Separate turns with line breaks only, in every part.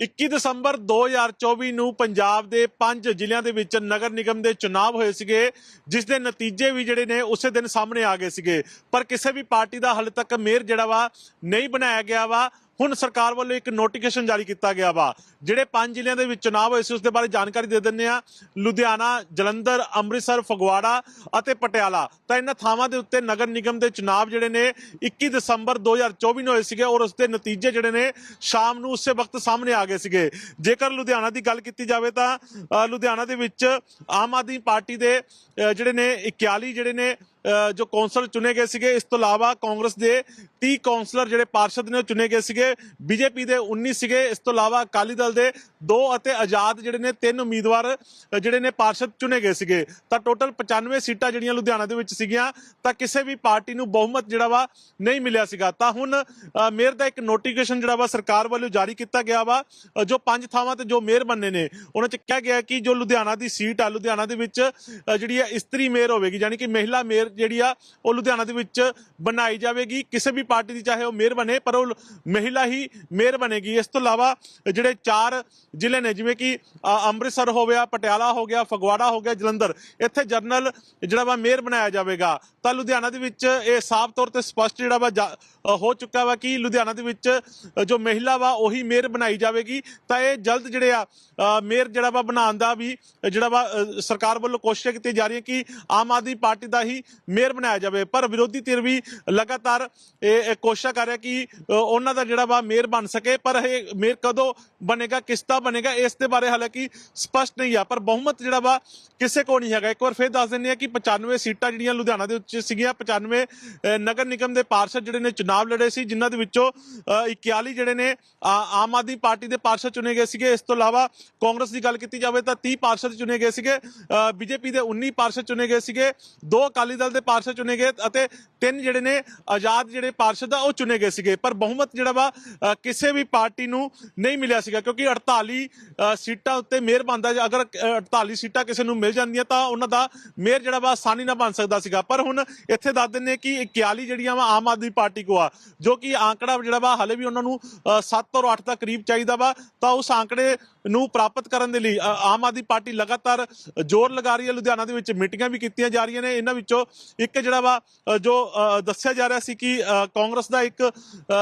21 ਦਸੰਬਰ 2024 ਨੂੰ ਪੰਜਾਬ ਦੇ ਪੰਜ ਜ਼ਿਲ੍ਹਿਆਂ ਦੇ ਵਿੱਚ ਨਗਰ ਨਿਗਮ ਦੇ ਚੁਣਾਵ ਹੋਏ ਸੀਗੇ, ਜਿਸ ਦੇ ਨਤੀਜੇ ਵੀ ਜਿਹੜੇ ਨੇ ਉਸੇ ਦਿਨ ਸਾਹਮਣੇ ਆ ਗਏ ਸੀਗੇ। ਪਰ ਕਿਸੇ ਵੀ ਪਾਰਟੀ ਦਾ ਹਾਲੇ ਤੱਕ ਮੇਅਰ ਜਿਹੜਾ ਵਾ ਨਹੀਂ ਬਣਾਇਆ ਗਿਆ ਵਾ। ਹੁਣ ਸਰਕਾਰ ਵੱਲੋਂ ਇੱਕ ਨੋਟੀਫਿਕੇਸ਼ਨ ਜਾਰੀ ਕੀਤਾ ਗਿਆ ਵਾ, ਜਿਹੜੇ ਪੰਜ ਜ਼ਿਲ੍ਹਿਆਂ ਦੇ ਵਿੱਚ ਚੁਣਾਵ ਹੋਏ ਸੀ ਉਸ ਦੇ ਬਾਰੇ ਜਾਣਕਾਰੀ ਦੇ ਦਿੰਦੇ ਆ ਲੁਧਿਆਣਾ, ਜਲੰਧਰ, ਅੰਮ੍ਰਿਤਸਰ, ਫਗਵਾੜਾ ਅਤੇ ਪਟਿਆਲਾ। ਤਾਂ ਇਹਨਾਂ ਥਾਵਾਂ ਦੇ ਉੱਤੇ ਨਗਰ ਨਿਗਮ ਦੇ ਚੁਣਾਵ ਜਿਹੜੇ ਨੇ 21 ਦਸੰਬਰ 2024 ਨੂੰ ਹੋਏ ਸੀਗੇ ਔਰ ਉਸ ਦੇ ਨਤੀਜੇ ਜਿਹੜੇ ਨੇ, ਸ਼ਾਮ ਨੂੰ ਉਸੇ ਵਕਤ ਸਾਹਮਣੇ ਆ ਗਏ ਸੀਗੇ। ਜੇਕਰ ਲੁਧਿਆਣਾ ਦੀ ਗੱਲ ਕੀਤੀ ਜਾਵੇ ਤਾਂ ਲੁਧਿਆਣਾ ਦੇ ਵਿੱਚ ਆਮ ਆਦਮੀ ਪਾਰਟੀ ਦੇ ਜਿਹੜੇ ਨੇ 41 ਜਿਹੜੇ ਨੇ ਜੋ ਕੌਂਸਲ ਚੁਣੇ ਗਏ ਸੀਗੇ, ਇਸ ਤੋਂ ਇਲਾਵਾ ਕਾਂਗਰਸ ਦੇ 30 ਕੌਂਸਲਰ ਜਿਹੜੇ ਪਾਰਸ਼ਦ ਨੇ ਉਹ ਚੁਣੇ ਗਏ ਸੀਗੇ ਬੀਜੇਪੀ ਦੇ 19 ਸੀਗੇ, ਇਸ ਤੋਂ ਇਲਾਵਾ ਅਕਾਲੀ ਦਲ ਦੇ ਦੋ ਅਤੇ ਆਜ਼ਾਦ ਜਿਹੜੇ ਨੇ, ਤਿੰਨ ਉਮੀਦਵਾਰ ਜਿਹੜੇ ਨੇ ਪਾਰਸ਼ਦ ਚੁਣੇ ਗਏ ਸੀਗੇ। ਤਾਂ ਟੋਟਲ 95 ਸੀਟਾਂ ਜਿਹੜੀਆਂ ਲੁਧਿਆਣਾ ਦੇ ਵਿੱਚ ਸੀਗੀਆਂ, ਤਾਂ ਕਿਸੇ ਵੀ ਪਾਰਟੀ ਨੂੰ ਬਹੁਮਤ ਜਿਹੜਾ ਵਾ ਨਹੀਂ ਮਿਲਿਆ ਸੀਗਾ। ਤਾਂ ਹੁਣ ਮੇਅਰ ਦਾ ਇੱਕ ਨੋਟੀਫਿਕੇਸ਼ਨ ਜਿਹੜਾ ਵਾ ਸਰਕਾਰ ਵੱਲੋਂ ਜਾਰੀ ਕੀਤਾ ਗਿਆ ਵਾ ਜੋ ਪੰਜ ਥਾਵਾਂ ਤੇ ਜੋ ਮੇਅਰ ਬੰਨੇ ਨੇ, ਉਹਨਾਂ ਚ ਕਿਹਾ ਗਿਆ ਕਿ ਜੋ ਲੁਧਿਆਣਾ ਦੀ ਸੀਟ ਆ, ਲੁਧਿਆਣਾ ਦੇ ਵਿੱਚ ਜਿਹੜੀ ਆ ਇਸਤਰੀ ਮੇਅਰ ਹੋਵੇਗੀ, ਯਾਨੀ ਕਿ ਮਹਿਲਾ ਮੇਅਰ ਜਿਹੜੀ ਆ ਉਹ ਲੁਧਿਆਣਾ ਦੇ ਵਿੱਚ ਬਣਾਈ ਜਾਵੇਗੀ। ਕਿਸੇ ਵੀ ਪਾਰਟੀ ਦੀ ਚਾਹੇ ਉਹ ਮੇਅਰ ਬਣੇ, ਪਰ ਉਹ ਮਹਿਲਾ ਹੀ ਮੇਅਰ ਬਣੇਗੀ। ਇਸ ਤੋਂ ਇਲਾਵਾ ਜਿਹੜੇ ਚਾਰ ਜ਼ਿਲ੍ਹੇ ਨੇ, ਜਿਵੇਂ ਕਿ ਅੰਮ੍ਰਿਤਸਰ ਹੋ ਗਿਆ, ਪਟਿਆਲਾ ਹੋ ਗਿਆ, ਫਗਵਾੜਾ ਹੋ ਗਿਆ, ਜਲੰਧਰ, ਇੱਥੇ ਜਰਨਲ ਜਿਹੜਾ ਵਾ ਮੇਅਰ ਬਣਾਇਆ ਜਾਵੇਗਾ। ਤਾਂ ਲੁਧਿਆਣਾ ਦੇ ਵਿੱਚ ਇਹ ਸਾਫ਼ ਤੌਰ ਤੇ ਸਪਸ਼ਟ ਜਿਹੜਾ ਵਾ ਜਾ- ਹੋ ਚੁੱਕਾ ਵਾ ਕਿ ਲੁਧਿਆਣਾ ਦੇ ਵਿੱਚ ਜੋ ਮਹਿਲਾ ਵਾ, ਉਹੀ ਮੇਅਰ ਬਣਾਈ ਜਾਵੇਗੀ। ਤਾਂ ਇਹ ਜਲਦ ਜਿਹੜੇ ਆ ਮੇਅਰ ਜਿਹੜਾ ਵਾ ਬਣਾਉਣ ਦਾ ਵੀ ਜਿਹੜਾ ਵਾ ਸਰਕਾਰ ਵੱਲੋਂ ਕੋਸ਼ਿਸ਼ਾਂ ਕੀਤੀਆਂ ਜਾ ਰਹੀਆਂ ਕਿ ਆਮ ਆਦਮੀ ਪਾਰਟੀ ਦਾ ਹੀ ਮੇਅਰ ਬਣਾਇਆ ਜਾਵੇ। ਪਰ ਵਿਰੋਧੀ ਧਿਰ ਵੀ ਲਗਾਤਾਰ ਇਹ ਇਹ ਕੋਸ਼ਿਸ਼ਾਂ ਕਰ ਰਿਹਾ ਕਿ ਉਹਨਾਂ ਦਾ ਜਿਹੜਾ ਵਾ ਮੇਅਰ ਬਣ ਸਕੇ। ਪਰ ਇਹ ਮੇਅਰ ਕਦੋਂ ਬਣੇਗਾ ਕਿਸ ਦਾ ਬਣੇਗਾ ਇਸ ਦੇ ਬਾਰੇ ਹਾਲਾਂਕਿ ਸਪਸ਼ਟ ਨਹੀਂ ਆ। ਪਰ ਬਹੁਮਤ ਜਿਹੜਾ ਵਾ ਕਿਸੇ ਕੋ ਨਹੀਂ ਹੈਗਾ। ਇੱਕ ਵਾਰ ਫੇਰ ਦੱਸ ਦਿੰਦੇ ਆ ਕਿ 95 ਸੀਟਾਂ ਜਿਹੜੀਆਂ ਲੁਧਿਆਣਾ ਦੇ ਉੱਚ ਸੀਗੀਆਂ। 95 ਨਗਰ ਨਿਗਮ ਦੇ ਪਾਰਸ਼ਦ ਜਿਹੜੇ ਨੇ ਚੁਣਾਵ ਲੜੇ ਸੀ ਜਿਨ੍ਹਾਂ ਦੇ ਵਿੱਚੋਂ ਅ, 41 ਜਿਹੜੇ ਨੇ ਆਮ ਆਦਮੀ ਪਾਰਟੀ ਦੇ ਪਾਰਸ਼ਦ ਚੁਣੇ ਗਏ ਸੀਗੇ। ਇਸ ਤੋਂ ਇਲਾਵਾ ਕਾਂਗਰਸ ਦੀ ਗੱਲ ਕੀਤੀ ਜਾਵੇ ਤਾਂ 30 ਪਾਰਸ਼ਦ ਚੁਣੇ ਗਏ ਸੀਗੇ। ਬੀਜੇਪੀ ਦੇ 19 ਪਾਰਸ਼ਦ ਚੁਣੇ ਗਏ ਸੀਗੇ। ਦੋ ਅਕਾਲੀ ਦਲ ਦੇ ਪਾਰਸ਼ਦ ਚੁਣੇ ਗਏ ਅਤੇ ਤਿੰਨ ਜਿਹੜੇ ਨੇ ਆਜ਼ਾਦ ਜਿਹੜੇ ਪਾਰਸ਼ਦ ਆ, ਉਹ ਚੁਣੇ ਗਏ ਸੀਗੇ। ਪਰ ਬਹੁਮਤ ਜਿਹੜਾ ਵਾ ਕਿਸੇ ਵੀ ਪਾਰਟੀ ਨੂੰ ਨਹੀਂ ਮਿਲਿਆ ਸੀਗਾ, ਕਿਉਂਕਿ 48 ਸੀਟਾਂ ਉੱਤੇ ਮੇਅਰ ਬਣਦਾ ਜੇ ਅਗਰ 48 ਸੀਟਾਂ ਕਿਸੇ ਨੂੰ ਮਿਲ ਜਾਂਦੀਆਂ ਤਾਂ ਉਹਨਾਂ ਦਾ ਮੇਅਰ ਜਿਹੜਾ ਵਾ ਆਸਾਨੀ ਨਾਲ ਬਣ ਸਕਦਾ ਸੀਗਾ। ਪਰ ਹੁਣ ਇੱਥੇ ਦੱਸ ਦਿੰਨੇ ਕਿ 41 ਜਿਹੜੀਆਂ ਵਾ ਆਮ ਆਦਮੀ ਪਾਰਟੀ ਕੋ ਆ, ਜੋ ਕਿ ਆંકੜਾ ਜਿਹੜਾ ਵਾ ਹਲੇ ਵੀ ਉਹਨਾਂ ਨੂੰ 7 ਔਰ 8 ਦਾ ਕਰੀਬ ਚਾਹੀਦਾ ਵਾ, ਤਾਂ ਉਸ ਆંકੜੇ ਨੂੰ ਪ੍ਰਾਪਤ ਕਰਨ ਦੇ ਲਈ ਆਮ ਆਦਮੀ ਪਾਰਟੀ ਲਗਾਤਾਰ ਜ਼ੋਰ ਲਗਾ ਰਹੀ ਹੈ। ਲੁਧਿਆਣਾ ਦੇ ਵਿੱਚ ਮੀਟਿੰਗਾਂ ਵੀ ਕੀਤੀਆਂ ਜਾ ਰਹੀਆਂ ਨੇ। ਇਹਨਾਂ ਵਿੱਚੋਂ ਇੱਕ ਜਿਹੜਾ ਵਾ ਜੋ ਅ, ਦੱਸਿਆ ਜਾ ਰਿਹਾ ਸੀ ਕਿ ਅ, ਕਾਂਗਰਸ ਦਾ ਇੱਕ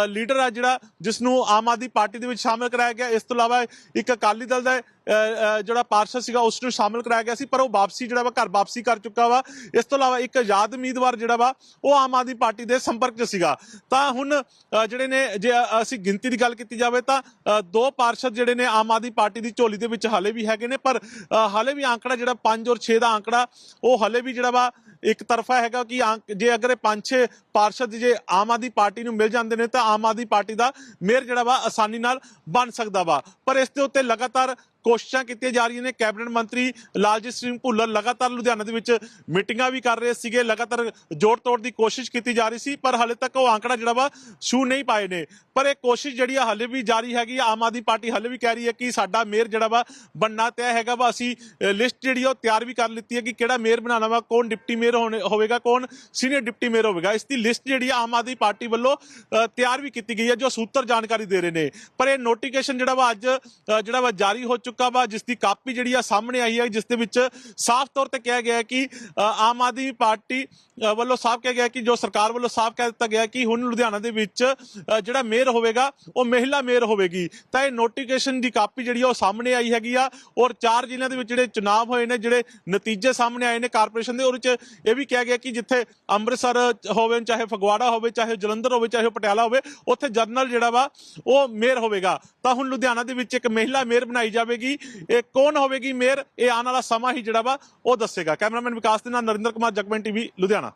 ਲੀਡਰ ਆ ਜਿਹੜਾ ਜਿਸ ਨੂੰ ਆਮ ਆਦਮੀ ਪਾਰਟੀ ਦੇ ਵਿੱਚ ਸ਼ਾਮਲ ਕਰਾਇਆ ਗਿਆ। ਇਸ ਤੋਂ ਇਲਾਵਾ ਇੱਕ ਅਕਾਲੀ ਦਲ ਦਾ ਜਿਹੜਾ ਪਾਰਸ਼ਦ ਸੀਗਾ ਉਸ ਨੂੰ ਸ਼ਾਮਲ ਕਰਾਇਆ ਗਿਆ ਸੀ, ਪਰ ਉਹ ਵਾਪਸੀ ਜਿਹੜਾ ਵਾ, ਘਰ ਵਾਪਸੀ ਕਰ ਚੁੱਕਾ ਵਾ। ਇਸ ਤੋਂ ਇਲਾਵਾ ਇੱਕ ਆਜ਼ਾਦ ਉਮੀਦਵਾਰ ਜਿਹੜਾ ਵਾ, ਉਹ ਆਮ ਆਦਮੀ ਪਾਰਟੀ ਦੇ ਸੰਪਰਕ 'ਚ ਸੀਗਾ। ਤਾਂ ਹੁਣ ਜਿਹੜੇ ਨੇ, ਜੇ ਅਸੀਂ ਗਿਣਤੀ ਦੀ ਗੱਲ ਕੀਤੀ ਜਾਵੇ ਤਾਂ ਦੋ ਪਾਰਸ਼ਦ ਜਿਹੜੇ ਨੇ ਆਮ ਆਦਮੀ ਪਾਰਟੀ ਦੀ ਝੋਲੀ ਦੇ ਵਿੱਚ ਹਾਲੇ ਵੀ ਹੈਗੇ ਨੇ, ਪਰ ਹਾਲੇ ਵੀ ਆંકੜਾ ਜਿਹੜਾ 5 ਔਰ 6 ਦਾ ਆંકੜਾ ਉਹ ਹਾਲੇ ਵੀ ਜਿਹੜਾ ਵਾ, ਇੱਕ ਤਰਫਾ ਹੈਗਾ ਕਿ ਜੇ ਅਗਰ ਇਹ 5-6 ਪਾਰਸ਼ਦ ਜੇ ਆਮ ਆਦਮੀ ਪਾਰਟੀ ਨੂੰ ਮਿਲ ਜਾਂਦੇ ਨੇ, ਤਾਂ ਆਮ ਆਦਮੀ ਪਾਰਟੀ ਦਾ ਮੇਅਰ ਜਿਹੜਾ ਵਾ, ਆਸਾਨੀ ਨਾਲ ਬਣ ਸਕਦਾ ਵਾ। ਪਰ ਇਸ ਦੇ ਉੱਤੇ ਲਗਾਤਾਰ ਕੋਸ਼ਿਸ਼ਾਂ ਕੀਤੀਆਂ ਜਾ ਰਹੀਆਂ ਨੇ। ਕੈਬਨਿਟ ਮੰਤਰੀ ਲਾਲਜੀਤ ਸਿੰਘ ਭੁੱਲਰ ਲਗਾਤਾਰ ਲੁਧਿਆਣਾ ਦੇ ਵਿੱਚ ਮੀਟਿੰਗਾਂ ਵੀ ਕਰ ਰਹੇ ਸੀਗੇ, ਲਗਾਤਾਰ ਜੋੜ ਤੋੜ ਦੀ ਕੋਸ਼ਿਸ਼ ਕੀਤੀ ਜਾ ਰਹੀ ਸੀ, ਪਰ ਹਾਲੇ ਤੱਕ ਉਹ ਆંકੜਾ ਜਿਹੜਾ ਵਾ ਛੂ ਨਹੀਂ ਪਾਏ ਨੇ। ਪਰ ਇਹ ਕੋਸ਼ਿਸ਼ ਜਿਹੜੀ ਆ ਹਾਲੇ ਵੀ ਜਾਰੀ ਹੈਗੀ ਆਮ ਆਦਮੀ ਪਾਰਟੀ ਹਾਲੇ ਵੀ ਕਹਿ ਰਹੀ ਹੈ ਕਿ ਸਾਡਾ ਮੇਅਰ ਜਿਹੜਾ ਵਾ ਬਣਨਾ ਤੈਅ ਹੈਗਾ ਵਾ। ਅਸੀਂ ਲਿਸਟ ਜਿਹੜੀ ਆ ਉਹ ਤਿਆਰ ਵੀ ਕਰ ਲਿੱਤੀ ਹੈ ਕਿ ਕਿਹੜਾ ਮੇਅਰ ਬਣਾਉਣਾ ਵਾ, ਕੌਣ ਡਿਪਟੀ ਮੇਅਰ ਹੋਵੇਗਾ, ਕੌਣ ਸੀਨੀਅਰ ਡਿਪਟੀ ਮੇਅਰ ਹੋਵੇਗਾ। ਇਸ ਦੀ ਲਿਸਟ ਜਿਹੜੀ ਆਮ ਆਦਮੀ ਪਾਰਟੀ ਵੱਲੋਂ ਤਿਆਰ ਵੀ ਕੀਤੀ ਗਈ ਹੈ, ਜੋ ਸੂਤਰ ਜਾਣਕਾਰੀ ਦੇ ਰਹੇ ਨੇ। ਪਰ ਇਹ ਨੋਟੀਫਿਕੇਸ਼ਨ ਜਿਹੜਾ ਵਾ ਅੱਜ ਜਿਹੜਾ ਵਾ ਜਾਰੀ ਹੋ ਚੁੱਕਾ ਵਾ ਜਿਸ ਦੀ ਕਾਪੀ ਜਿਹੜੀ ਆ ਸਾਹਮਣੇ ਆਈ ਹੈ ਜਿਸ ਦੇ ਵਿੱਚ ਸਾਫ਼ ਤੌਰ ਤੇ ਕਿਹਾ ਗਿਆ ਕਿ ਆਮ ਆਦਮੀ ਪਾਰਟੀ ਵੱਲੋਂ ਸਾਫ਼ ਕਿਹਾ ਗਿਆ ਕਿ, ਜੋ ਸਰਕਾਰ ਵੱਲੋਂ ਸਾਫ਼ ਕਹਿ ਦਿੱਤਾ ਗਿਆ ਕਿ ਹੁਣ ਲੁਧਿਆਣਾ ਦੇ ਵਿੱਚ ਜਿਹੜਾ ਮੇਅਰ ਹੋਵੇਗਾ, ਉਹ ਮਹਿਲਾ ਮੇਅਰ ਹੋਵੇਗੀ। ਤਾਂ ਇਹ ਨੋਟੀਫਿਕੇਸ਼ਨ ਦੀ ਕਾਪੀ ਜਿਹੜੀ ਆ ਉਹ ਸਾਹਮਣੇ ਆਈ ਹੈਗੀ ਆ, ਔਰ ਚਾਰ ਜ਼ਿਲ੍ਹਿਆਂ ਦੇ ਵਿੱਚ ਜਿਹੜੇ ਚੁਣਾਵ ਹੋਏ ਨੇ, ਜਿਹੜੇ ਨਤੀਜੇ ਸਾਹਮਣੇ ਆਏ ਨੇ ਕਾਰਪੋਰੇਸ਼ਨ ਦੇ, ਉਹਦੇ ਵਿੱਚ ਇਹ ਵੀ ਕਿਹਾ ਗਿਆ ਕਿ ਜਿੱਥੇ ਅੰਮ੍ਰਿਤਸਰ ਹੋਵੇ, ਚਾਹੇ ਫਗਵਾੜਾ ਹੋਵੇ, ਚਾਹੇ ਜਲੰਧਰ ਹੋਵੇ, ਚਾਹੇ ਪਟਿਆਲਾ ਹੋਵੇ, ਉੱਥੇ ਜਨਰਲ ਜਿਹੜਾ ਵਾ, ਉਹ ਮੇਅਰ ਹੋਵੇਗਾ। ਤਾਂ ਹੁਣ ਲੁਧਿਆਣਾ ਦੇ ਵਿੱਚ ਇੱਕ ਮਹਿਲਾ ਮੇਅਰ ਬਣਾਈ ਜਾਵੇ ਜਾਵੇਗੀ ਇਹ ਕੌਣ ਹੋਵੇਗੀ ਮੇਅਰ ਇਹ ਆਉਣ ਵਾਲਾ ਸਮਾਂ ਹੀ ਜਿਹੜਾ ਵਾ, ਉਹ ਦੱਸੇਗਾ। ਕੈਮਰਾਮੈਨ ਵਿਕਾਸ ਦੇ ਨਾਲ ਨਰਿੰਦਰ ਕੁਮਾਰ ਜਗਮਨ ਟੀਵੀ, ਲੁਧਿਆਣਾ।